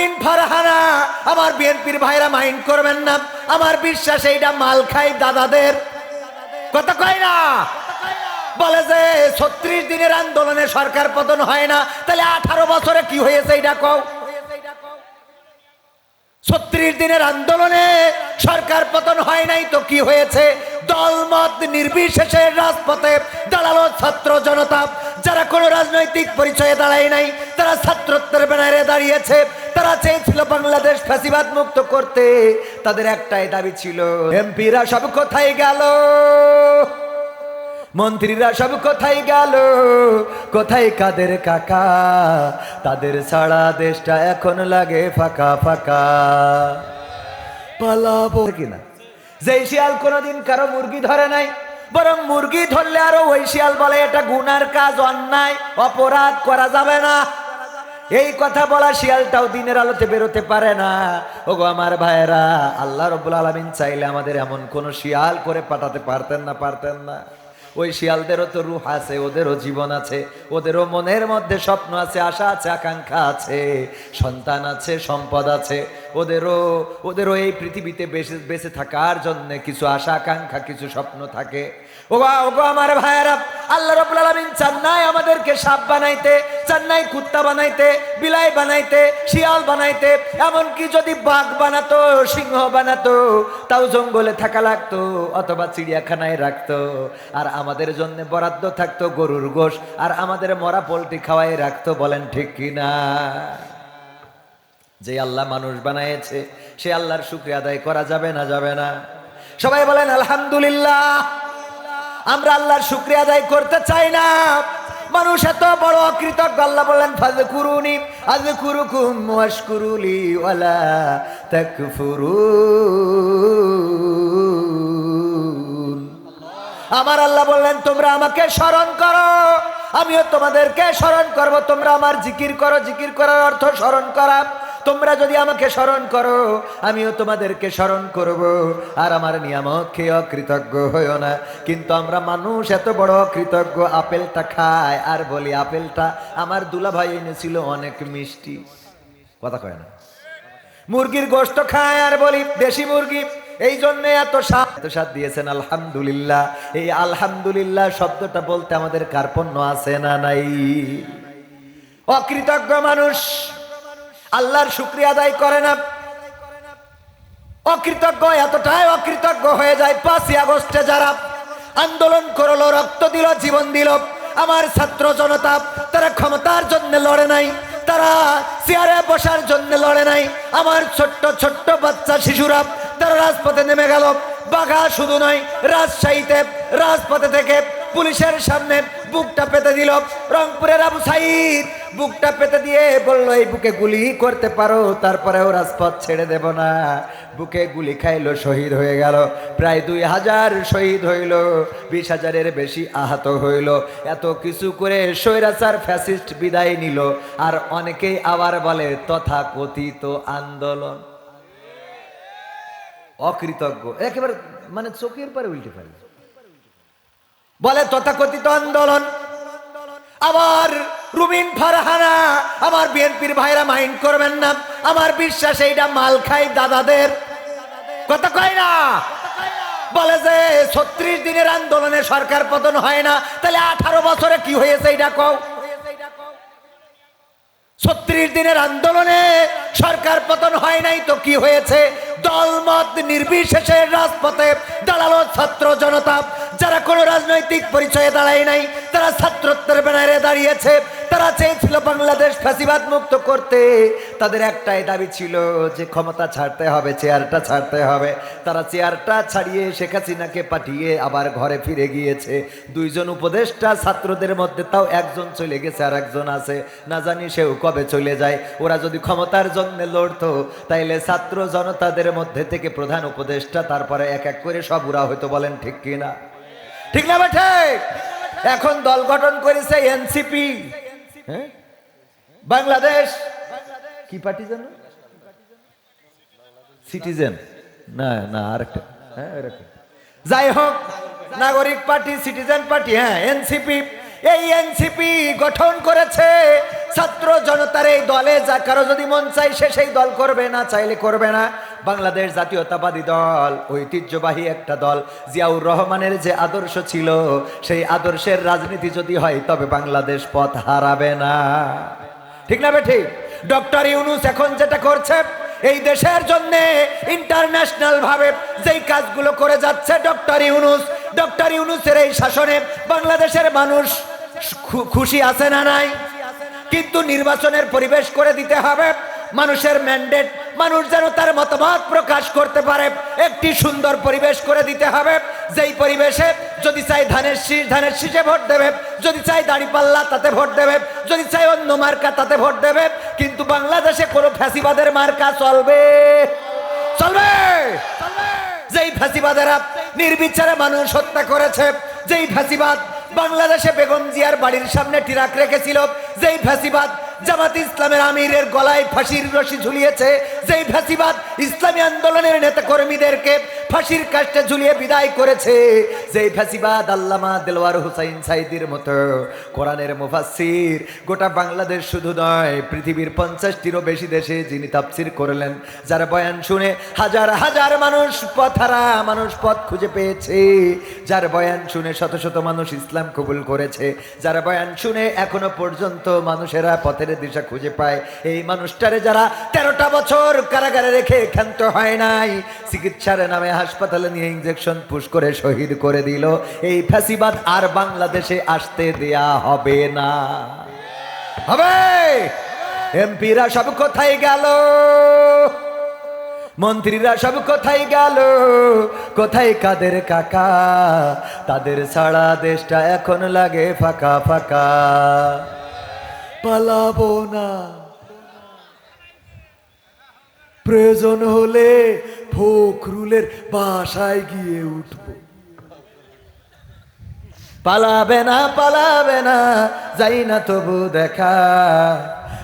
রুমিন ফারহানা। আমার বিএনপির ভাইরা মাইন্ড করবেন না। আমার বিশ্বাস এইটা মাল খাই দাদাদের। কথা কয় না? বলে যে ছত্রিশ দিনের আন্দোলনে সরকার পতন হয় না। তাহলে আঠারো বছরে কি হয়েছে এইটা কও? ছত্রিশ দিনের আন্দোলনে সরকার পতন হয় নাই তো কি হয়েছে? দলমত নির্বিশেষে রাজপথে দাঁড়াল ছাত্র জনতা যারা কোনো রাজনৈতিক পরিচয়ে দাঁড়ায় নাই, তারা ছাত্রত্বের ব্যানারে দাঁড়িয়েছে, তারা চেয়েছিল বাংলাদেশ ফ্যাসিবাদ মুক্ত করতে। তাদের একটাই দাবি ছিল, এমপিরা সব কোথায় গেল? মন্ত্রীরা সব কোথায় গেল? কোথায় কাদের কাকা? তাদের ছাড়া দেশটা এখন লাগে ফাঁকা ফাঁকা। পালাবো কিনা? যেই শিয়াল কোনোদিন কারও মুরগি ধরে নাই বরং মুরগি ধরলে আরও ওই শিয়াল বলে, এটা গুনার কাজ, অন্যায়, অপরাধ করা যাবে না। এই কথা বলা শিয়ালটাও দিনের আলোতে বেরোতে পারে না। ওগো আমার ভাইয়েরা, আল্লাহ রব্বুল আলমিন চাইলে আমাদের এমন কোন শিয়াল করে পাঠাতে পারতেন না পারতেন না। ওই শিয়ালদেরও তো রুহ আছে, ওদেরও জীবন আছে, ওদেরও মনের মধ্যে স্বপ্ন আছে, আশা আছে, আকাঙ্ক্ষা আছে, সন্তান আছে, সম্পদ আছে। ওদেরও ওদেরও এই পৃথিবীতে বেঁচে বেঁচে থাকার জন্য কিছু আশা, আকাঙ্ক্ষা, কিছু স্বপ্ন থাকে। ওগো ওগো আমার ভাইয়েরা, আল্লাহ রাব্বুল আলামিন চান নাই আমাদেরকে সাপ বানাইতে চান নাই কুত্তা বানাইতে, বিলাই বানাইতে, শিয়াল বানাইতে, এমনকি যদি বাঘ বানাতো, সিংহ বানাতো, তাও জঙ্গলে থাকা লাগতো, অথবা চিড়িয়াখানায় রাখতো। আর আমাদের জন্য বরাদ্দ থাকতো গরুর গোশ, আর আমাদের মরা পোলট্রি খাওয়াই রাখতো, বলেন ঠিক কিনা? যে আল্লাহ মানুষ বানাইছে সে আল্লাহর শুক্রিয়া আদায় করা যাবে না যাবে না? সবাই বলেন, আলহামদুলিল্লাহ, আমরা আল্লাহর শুক্রিয়া আদায় করতে চাই না। মানুষ এত বড় অকৃতজ্ঞ আল্লাহ বললেন ফাজ কুরুনি আজ কুরুকুম ওয়াশকুরুলি ওয়ালা তাকফুরুন। আমার আল্লাহ বললেন, তোমরা আমাকে স্মরণ করো, আমিও তোমাদেরকে স্মরণ করব। তোমরা আমার জিকির করো, জিকির করার অর্থ স্মরণ করা। তোমরা যদি আমাকে স্মরণ করো, আমিও তোমাদেরকে স্মরণ করব। আর আমার নিয়ামক খেয়ে অকৃতজ্ঞ, হইও না। কিন্তু আমরা মানুষ এত বড় অকৃতজ্ঞ, আপেলটা খায় আর বলি, আপেলটা আমার দুলাভাই এনেছিল, অনেক মিষ্টি। কথা কয় না। মুরগির গোশত খায়, আর বলি, দেশি মুরগি, এই জন্য এত এত স্বাদ দিয়েছেন, আলহামদুলিল্লাহ। এই আলহামদুলিল্লাহ শব্দটা বলতে আমাদের কার্পণ্য আছে না নাই? অকৃতজ্ঞ মানুষ। আল্লাহর শুক্রিয়া আদায় করে না। অকৃতজ্ঞ, এতটাই অকৃতজ্ঞ হয়ে যায় পাঁচই আগস্টে যারা আন্দোলন করল, রক্ত দিল, জীবন দিল। আমার ছাত্র জনতা, তারা ক্ষমতার জন্য লড়ে নাই। তারা চেয়ারে বসার জন্য লড়ে নাই। আমার ছোট্ট ছোট্ট বাচ্চা শিশুরা, তারা রাজপথে নেমে গেল। বাঘা শুধু নয়, রাজশাহীতে, রাজপথে থেকে পুলিশের সামনে বুকটা পেতে দিল রংপুরের আবু সাইদ। বুকটা পেতে দিয়ে বলল, এই বুকে গুলি করতে পারো, তারপরেও রাজপথ ছেড়ে দেব না। বুকে গুলি খাইলো, শহীদ হয়ে গেল। প্রায় দুই হাজার শহীদ হইল, বিশ হাজারের বেশি আহত হইল। এত কিছু করে স্বৈরাচার ফ্যাসিস্ট বিদায় নিল। আর অনেকেই আবার বলে তথা কথিত আন্দোলন। অকৃতজ্ঞ। একেবারে মানে চোখের পরে উল্টে পারে বলে তথাকথিত আন্দোলন। আবার রুমিন ফারহানা, আমার বিএনপির ভাইরা মাইন্ড করবেন না। আমার বিশ্বাস এইটা মাল খাই দাদাদের। কথা কয় না? বলে যে ছত্রিশ দিনের আন্দোলনে সরকার পতন হয় না। তাহলে আঠারো বছরে কি হয়েছে এইটা কও? ছত্রিশ দিনের আন্দোলনে সরকার পতন হয় নাই তো কি হয়েছে? দলমত নির্বিশেষে রাজপথে দাঁড়াল ছাত্র জনতা যারা কোনো রাজনৈতিক পরিচয়ে দাঁড়ায় নাই, তারা ছাত্রত্বের ব্যানারে দাঁড়িয়েছে, তারা চেয়েছিল বাংলাদেশ ফাঁসিবাদ মুক্ত করতে। তাদের একটাই দাবি ছিল যে ক্ষমতা ছাড়তে হবে, চেয়ারটা ছাড়তে হবে। তারা চেয়ারটা ছাড়িয়ে শেখ হাসিনাকে পাঠিয়ে আবার ঘরে ফিরে গিয়েছে। দুইজন উপদেষ্টা ছাত্রদের মধ্যে তাও একজন চলে গেছে আর একজন আছে। না জানি সেও কবে চলে যায়। ওরা যদি ক্ষমতার জন্য লড়তো, তাইলে ছাত্র জনতাদের মধ্যে থেকে প্রধান উপদেষ্টা, তারপরে এক এক করে সব ওরা হয়তো বলেন ঠিক কিনা। ঠিক না ঠিক? এখন দল গঠন করেছে এনসিপি হ্যাঁ? বাংলাদেশ। কি পার্টি জানো সিটিজেন না না, আরেকটা। হ্যাঁ যাই হোক, নাগরিক পার্টি সিটিজেন পার্টি হ্যাঁ এনসিপি এই এনসিপি গঠন করেছে ছাত্র জনতার এই দলে, যা কারও যদি মন চাই সে সেই দল করবে না, চাইলে করবে না। বাংলাদেশ জাতীয়তাবাদী দল, ঐতিহ্যবাহী একটা দল। জিয়াউর রহমানের যে আদর্শ ছিল, সেই আদর্শের রাজনীতি যদি হয়, তবে বাংলাদেশ পথ হারাবে না। ঠিক না ঠিক ডক্টর ইউনুস এখন যেটা করছে, এই দেশের জন্য ইন্টারন্যাশনাল ভাবে যেই কাজগুলো করে যাচ্ছে ডক্টর ইউনুস, ডক্টর ইউনুসের এই শাসনে বাংলাদেশের মানুষ খুশি আছে না নাই? কিন্তু নির্বাচনের পরিবেশ করে দিতে হবে, মানুষের ম্যান্ডেট মানুষ যেন তার মতামত প্রকাশ করতে পারে, একটি সুন্দর পরিবেশ করে দিতে হবে। যেই পরিবেশে যদি চাই ধানের শীষ ধানের শীষে ভোট দেবে, যদি চাই দাড়িপাল্লা তাতে ভোট দেবে, যদি চাই অন্য মার্কা তাতে ভোট দেবে, কিন্তু বাংলাদেশে কোনো ফ্যাসিবাদের মার্কা চলবে। চলবে! যেই ফ্যাসিবাদেরা নির্বিচারে মানুষ হত্যা করেছে, যেই ফ্যাসিবাদ বাংলাদেশে বেগম জিয়ার বাড়ির সামনে টিরাক রেখেছিল, যেই ফ্যাসিবাদ জামাত ইসলামের আমিরের গলায় ফাঁসির রশি ঝুলিয়েছে। যেই ফ্যাসিবাদ ইসলামী আন্দোলনের নেতা কর্মীদেরকে ফাঁসির কাষ্টে ঝুলিয়ে বিদায় করেছে, যেই ফ্যাসিবাদ আল্লামা দেলওয়ার হুসাইন সাইদির মতো। কোরআনের মুফাসসির, গোটা বাংলাদেশ শুধু নয়, পৃথিবীর পঞ্চাশটিরও বেশি দেশে যিনি তাফসির করলেন, যারা বয়ান শুনে হাজার হাজার মানুষ পথারা মানুষ পথ খুঁজে পেয়েছে। যার বয়ান শুনে শত শত মানুষ ইসলাম কবুল করেছে, যারা বয়ান শুনে এখনও পর্যন্ত মানুষেরা পথের দিশা খুঁজে পায়। এই মানুষটারে যারা তেরোটা বছর কারাগারে রেখে ক্ষান্ত হয় নাই, চিকিৎসার নামে হাসপাতালে নিয়ে ইঞ্জেকশন পুশ করে শহীদ করে দিল। এই ফ্যাসিবাদ আর বাংলাদেশে আসতে দেয়া হবে না। হবে! এমপিরা সব কোথায় গেল? মন্ত্রীরা সব কোথায় গেল? কোথায় কাদের কাকা? তাদের ছাড়া দেশটা এখন লাগে ফাঁকা ফাঁকা। পালাবো না। প্রয়োজন হলে ফখরুলের বাসায় গিয়ে উঠব। পালাবে না পালাবে না, যাই না তবু দেখা।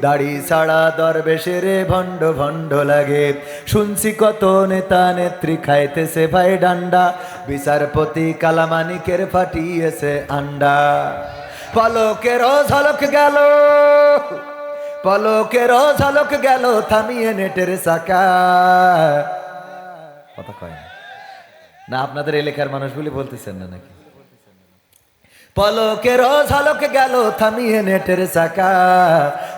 দাড়ি ছাড়া দরবেশের ভণ্ড ভণ্ড লাগে। শুনছি কত নেতা নেত্রী খাইতেছে ভাই ডান্ডা। বিচারপতি কালামানিকের ফাটিয়েছে আন্ডা। পলকের ঝলক গেল, পলকের ঝলক গেল, থামিয়ে নেটের চাকা। কথা। না, আপনাদের এলাকার মানুষগুলি বলতেছেন না নাকি? পলকের ঝলক গেল, থামিয়ে নেটের চাকা।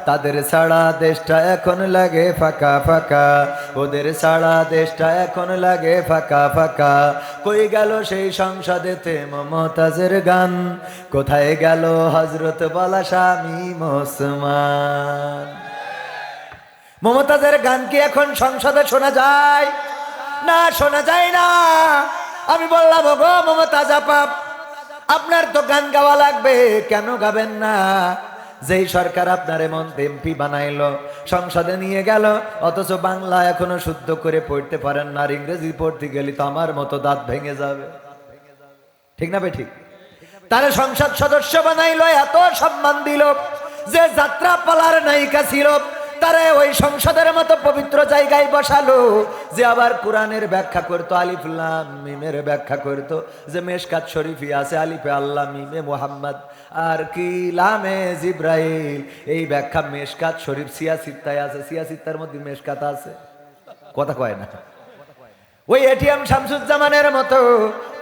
তাদের সারা দেশটা এখন লাগে ফাঁকা ফাঁকা। ওদের সারা দেশটা এখন লাগে ফাঁকা ফাঁকা। কই গেল সেই সংসদেতে মমতাজের গান? কোথায় গেল হজরত বলা স্বামী মোসমান? মমতাজের গান কি এখন সংসদে শোনা যায়? না, শোনা যায় না। আমি বললাম গো মমতাজ আপা আপনার তো গান গাওয়া লাগবে, কেন গাবেন না? যেই সরকার আপনার এমন এমপি বানাইলো, সংসদে নিয়ে গেল, অথচ বাংলা এখনও শুদ্ধ করে পড়তে পারেন না, আর ইংরেজি পড়তে গেলে তো আমার মতো দাঁত ভেঙে যাবে। ঠিক না ঠিক? তারা সংসদ সদস্য বানাইলো, এত সম্মান দিল, যে যাত্রা পালার নায়িকা ছিল তারা ওই সংসদের মতো পবিত্র জায়গায় বসালো যে আবার কোরআনের ব্যাখ্যা করতো আলিফুল্লাম মিমের ব্যাখ্যা করতো, যে মেশকাত শরীফি আছে, আলিফে আল্লাহ, মিমে মোহাম্মদ। আর কি লামে জিব্রাইল, এই ব্যাখ্যা মেশকাত শরীফ সিয়াসিত্তায় আছে সিয়াসিত্তার মধ্যে মেশকাত আছে। কথা কয় না। ওই এটিএম শামসুজ্জামানের মতো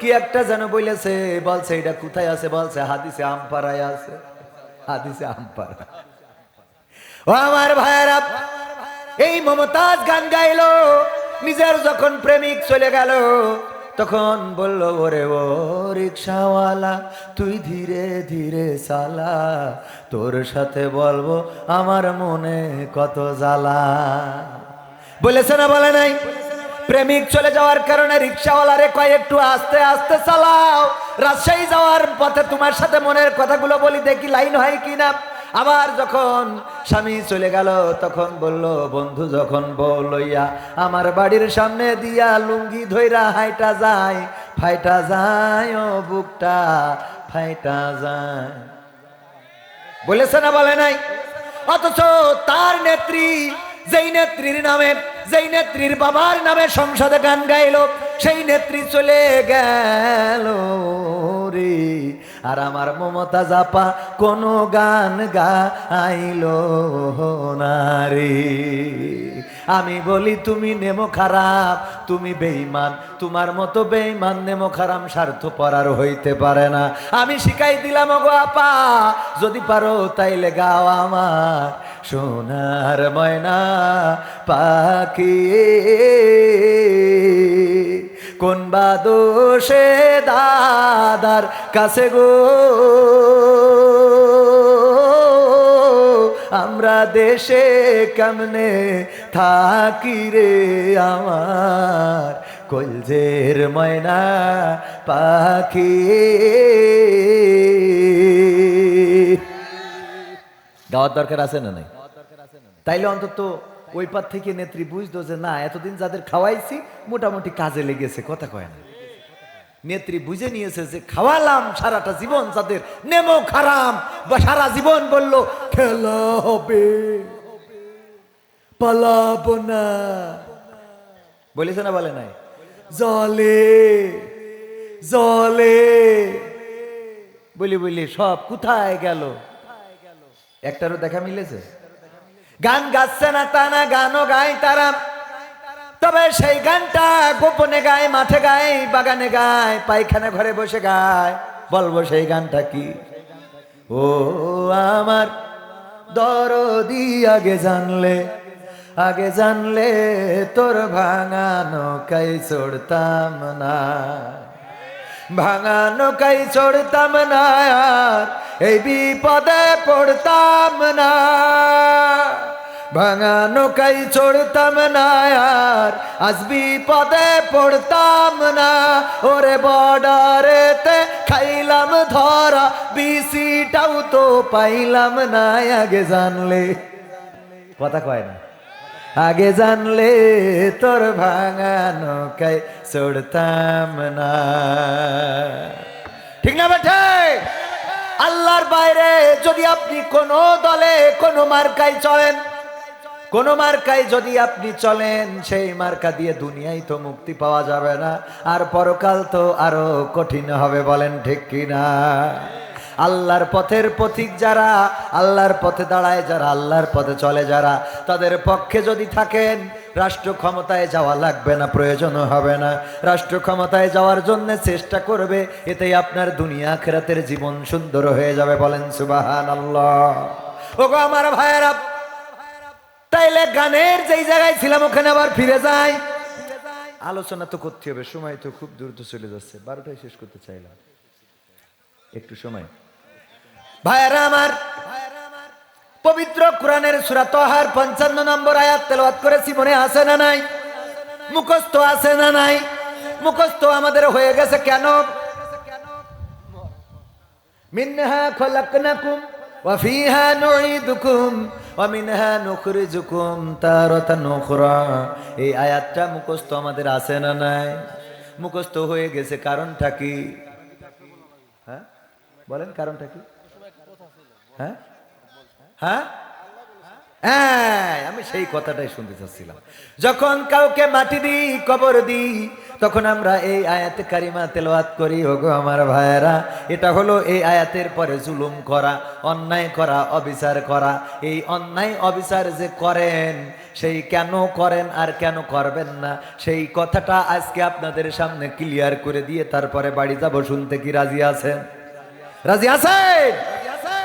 কি একটা যেন বলেছে, বলছে এটা কোথায় আছে, বলছে হাদিসে আমপাড়ায় আছে। হাদিসে আমপাড়া। ও আমার ভাইয়েরা এই মমতাজ গান গাইলো, নিজের যখন প্রেমিক চলে গেল, তখন বলল, ওরে ও রিক্সাওয়ালা, তুই ধীরে ধীরে চালা, তোর সাথে বলব আমার মনে কত জ্বালা। বলেছে না, বলে নাই? প্রেমিক চলে যাওয়ার কারণে রিক্সাওয়ালারে কয়, একটু আস্তে আস্তে চালাও, রাজশাহী যাওয়ার পথে তোমার সাথে মনের কথাগুলো বলি, দেখি লাইন হয় কিনা? আবার যখন স্বামী চলে গেল, তখন বলল, বন্ধু, যখন বউ লইয়া আমার বাড়ির সামনে দিয়া লুঙ্গি ধইরা হাইটা যায়, ফাইটা যায় ও বুকটা, ফাইটা যায়। বলেছে না, বলে নাই? অথচ তার নেত্রী, যেই নেত্রীর নামে, যেই নেত্রীর বাবার নামে সংসদে গান গাইল, সেই নেত্রী চলে গেল রে। আর আমার মমতা জাপা কোনো গান গাইলো না রে। আমি বলি, তুমি নেমো খারাপ, তুমি বেইমান তোমার মতো বেইমান নেমো খারাপ স্বার্থ পরার হইতে পারে না। আমি শিখাই দিলাম গো আপা, যদি পারো তাইলে গাও আমার সোনার ময়না পাখি। কোন বা দোষে দাদার কাছে গো? আমরা দেশে কেমনে থাকি রে আমার? কলজের ময়না পাখি। গাওয়ার দরকার আছে না নাই? তাইলে অন্তত ওই পার থেকে নেত্রী বুঝতো যে না, এতদিন যাদের খাওয়াইছি, মোটামুটি কাজে লেগেছে, কথা কয় না। নেত্রী বুঝে নিয়েছে যে খাওয়ালাম সারাটা জীবন যাদের, নেমো খারাম, বা সারা জীবন বলল, খেলা হবে, পালাবো না। বলেছে না বলে নাই? জলে জলে। বলি বলি, সব কোথায় গেল? একটারও দেখা মিলেছে? গান গাচ্ছে না তা না গানও গায় তারা। তবে সেই গানটা গোপনে গায়, মাঠে গায়, বাগানে গায়, পায়খানা ঘরে বসে গায়। বলব সেই গানটা কি? ও আমার দরদি, আগে জানলে আগে জানলে তোর ভাঙানো কাই চড়তাম না। ভাঙা নৌকাই চড়তাম না, এই বিপদে পড়তাম না। ভাঙা নৌকাই চড়তাম না আর আজ বিপদে পড়তাম না। ওরে বর্ডারেতে খাইলাম ধরা, বিসিটাও তো পাইলাম না, আগে জানলে। কথা কয় না। আগে জানলে তোর ভাঙানো কাই চড়তাম না। ঠিক না বেঠে? আল্লাহর বাইরে যদি আপনি কোন দলে কোনো মার্কায় চলেন, কোন মার্কায় যদি আপনি চলেন, সেই মার্কা দিয়ে দুনিয়ায় তো মুক্তি পাওয়া যাবে না। আর পরকাল তো আরও কঠিন হবে, বলেন ঠিক কিনা? আল্লাহর পথের পথিক যারা, আল্লাহর পথে দাঁড়ায় যারা, আল্লাহর পথে চলে যারা, তাদের পক্ষে যদি থাকেন, রাষ্ট্র ক্ষমতায় যাওয়া লাগবে না প্রয়োজনও হবে না। রাষ্ট্র ক্ষমতায় যাওয়ার জন্য চেষ্টা করবে, এতেই আপনার দুনিয়া খেরাতের জীবন সুন্দর হয়ে যাবে বলেন সুবাহান আল্লাহ ওগো আমার ভাইয়েরা, তাইলে গানের যেই জায়গায় ছিলাম, ওখানে আবার ফিরে যাই। আলোচনা তো করতে হবে, সময় তো খুব দ্রুত চলে যাচ্ছে, বারোটায় শেষ করতে চাইলাম। একটু সময়। ভাইয়ারা আমার। পবিত্র কোরআনের সূরা তহার পঞ্চান্ন নম্বর আয়াত তেলাওয়াত করেছি, মনে আছে না নাই? মুখস্থ আছে না নাই? মুখস্থ আমাদের হয়ে গেছে কেন? মিনহা মিনহা এই আমাদের আছে না নাই? হয়ে গেছে হ্যাঁ? বলেন কারণটা কি? হ্যাঁ? হ্যাঁ? হ্যাঁ আমি সেই কথাটাই শুনতে চাচ্ছিলাম। যখন কাউকে মাটি দিই, কবর দিই, তখন আমরা এই আয়াতে কারিমা তেলাওয়াত করি, ওগো আমার ভাইয়েরা। এটা হলো এই আয়াতের পরে জুলুম করা, অন্যায় করা, অবিচার করা। এই অন্যায়, অবিচার যে করেন, সেই কেন করেন আর কেন করবেন না? সেই কথাটা আজকে আপনাদের সামনে ক্লিয়ার করে দিয়ে তারপরে বাড়ি যাব। শুনতে কি রাজি আছেন? রাজি আছেন?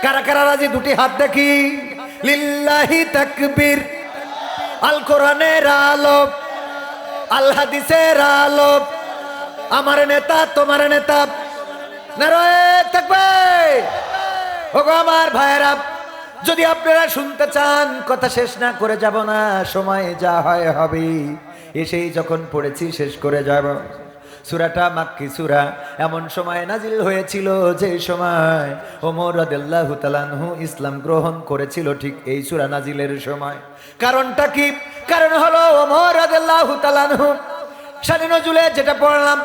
কারা কারা রাজি? দুটি হাত দেখি। লিল্লাহি তাকবীর। আল কোরআনের আলোক, আল হাদিসের আলোক। আমার নেতা, তোমার নেতা। তাকবীর। ওগো আমার ভাইয়েরা, যদি আপনারা শুনতে চান, কথা শেষ না করে যাব না, সময় যা হয় হবে এসেই যখন পড়েছি, শেষ করে যাব। সুরাটা মাক্কি সুরা। এমন সময় নাজিল হয়েছিল যে সময় ওমর রাদিয়াল্লাহু তাআলাহু ইসলাম গ্রহণ করেছিল ঠিক এই সুরা নাজিলের সময়। কারণটা কি? কারণ হলো ওমর রাদিয়াল্লাহু তাআলাহু শানে নজুলে যেটা পড়লাম,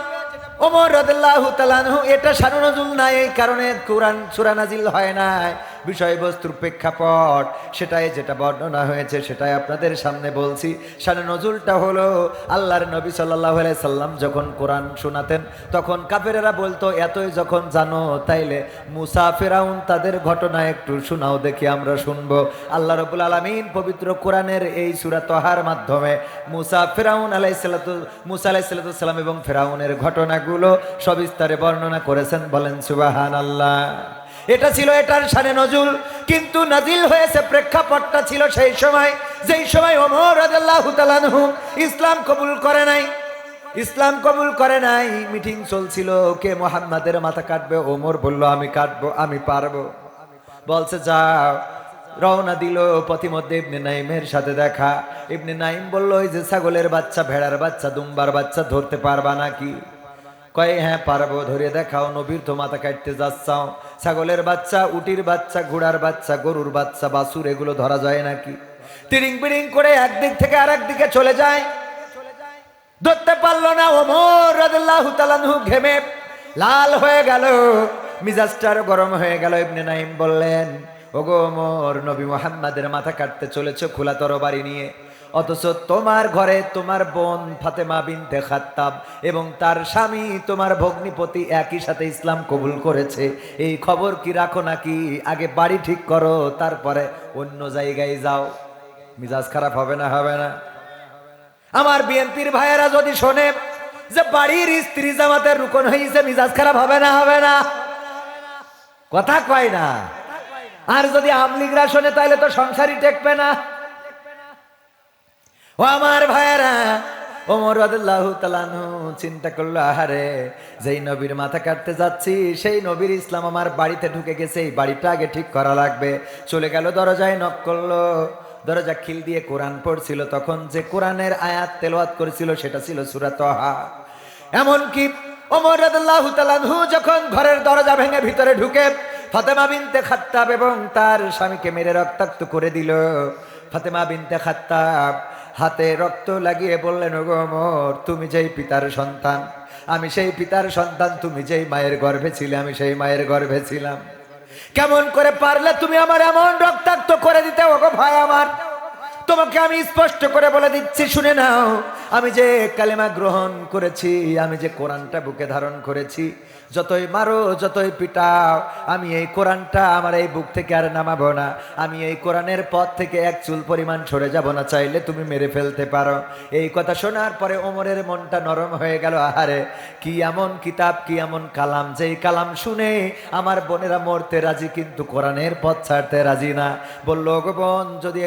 ওমর রাদিয়াল্লাহু তাআলাহু এটা শানে নজুল নাই, এই কারণে কোরআন সূরা নাজিল হয় নাই। বিষয়বস্তুর প্রেক্ষাপট, সেটাই যেটা বর্ণনা হয়েছে, সেটাই আপনাদের সামনে বলছি। শানে নজরুলটা হলো, আল্লাহর নবী আলাইহি সাল্লাম যখন কোরআন শোনাতেন, তখন কাফেরেরা বলতো, এতই যখন জানো, তাইলে মুসা, ফেরাউন তাদের ঘটনা একটু শোনাও, দেখি আমরা শুনব। আল্লাহ রবুল আলমিন পবিত্র কোরআনের এই সুরা তহার মাধ্যমে মুসা, ফেরাউন আলাইসাল্লাতু মুসা আলাইসাল্লাম এবং ফেরাউনের ঘটনাগুলো সবিস্তারে বর্ণনা করেছেন, বলেন সুবাহান আল্লাহ এটা ছিল এটার সানে নজুল। কিন্তু নাজিল হয়েছে প্রেক্ষাপটটা ছিল সেই সময়, যেই সময় ওমর রাদিয়াল্লাহু তাআলাহু ইসলাম কবুল করে নাই। ইসলাম কবুল করে নাই, মিটিং চলছিল, কে মোহাম্মদের মাথা কাটবে? ওমর বলল, আমি কাটবো, আমি পারব। বলছে, যাও। রওনা দিল পথিমধ্যে ইবনে নাইমের সাথে দেখা। ইবনে নাইম বলল, ওই যে ছাগলের বাচ্চা, ভেড়ার বাচ্চা, দুম্বার বাচ্চা, ধরতে পারবা নাকি? কয় হ্যাঁ পারব, ধরে দেখাও, নবীর তো মাথা কাটতে যাচ্ছাও। ছাগলের বাচ্চা, উটির বাচ্চা, ঘোড়ার বাচ্চা, গরুর বাচ্চা বাসুর এগুলো ধরা যায় নাকি? তিরিং বিরিং করে একদিক থেকে আর দিকে চলে যায়। ধরতে পারল না ওমর ঘেমে। লাল হয়ে গেল মিজাজটার গরম হয়ে গেল। ইবনে নাইম বললেন, ওগো ওমর, নবী মুহাম্মাদের মাথা কাটতে চলেছে খোলা তরবারি নিয়ে। অথচ তোমার ঘরে তোমার বোন ফাতেমা বিনতে খাত্তাব এবং তার স্বামী তোমার ভগ্নিপতি একই সাথে ইসলাম কবুল করেছে। এই খবর কি রাখো নাকি? আগে বাড়ি ঠিক করো, তারপরে অন্য জায়গায় যাও। মিজাজ খারাপ হবে না হবে না। আমার বিএনপির ভাইয়েরা যদি শোনে যে বাড়ির স্ত্রী জামাতের রুকন হয়েছে মিজাজ খারাপ হবে না হবে না। কথা কয় না। আর যদি আমলিগরা শোনে, তাহলে তো সংসারই টেকবে না। ও আমার ভাইয়েরা, ওমর রাদিয়াল্লাহু তাআলাহু চিন্তা করল, আহারে, যেই নবীর মাথা কাটতে যাচ্ছি, সেই নবীর ইসলাম আমার বাড়িতে ঢুকে গেছে, এই বাড়িটা আগে ঠিক করা লাগবে। চলে গেল, দরজায় নক করল। দরজা খিল দিয়ে কোরআন পড়ছিল, তখন যে কোরআনের আয়াত তেলাওয়াত করেছিল, সেটা ছিল সূরা তহা। এমনকি ওমর রাদিয়াল্লাহু তাআলাহু যখন ঘরের দরজা ভেঙে ভিতরে ঢুকে, ফাতেমা বিনতে খাত্তাব এবং তার স্বামীকে মেরে রক্তাক্ত করে দিল। ফাতেমা বিনতে খাত্তাব হাতে রক্ত লাগিয়ে বললেন, ওগো ওমর তুমি যেই পিতার সন্তান, আমি সেই পিতার সন্তান, তুমি যেই মায়ের গর্ভে ছিলে, আমি সেই মায়ের গর্ভে ছিলাম। কেমন করে পারলে তুমি আমার এমন রক্তাক্ত করে দিতে, ওগো ভাই আমার? তোমাকে আমি স্পষ্ট করে বলে দিচ্ছি, শুনে নাও। আমি যে কালেমা গ্রহণ করেছি, আমি যে কোরআনটা বুকে ধারণ করেছি, যতই মারো, যতই পিটাও, আমি এই কোরআনটা আমার এই বুক থেকে আর নামাবো না। আমি এই কোরআনের পথ থেকে এক চুল পরিমাণ সরে যাব না, চাইলে তুমি মেরে ফেলতে পারো। এই কথা শোনার পরে ওমরের মনটা নরম হয়ে গেল, আহারে, কি এমন কিতাব, কি এমন কালাম। যেই কালাম শুনে আমার বোনেরা মরতে রাজি, কিন্তু কোরআনের পথ ছাড়তে রাজি না। বলল গো বোন, যদি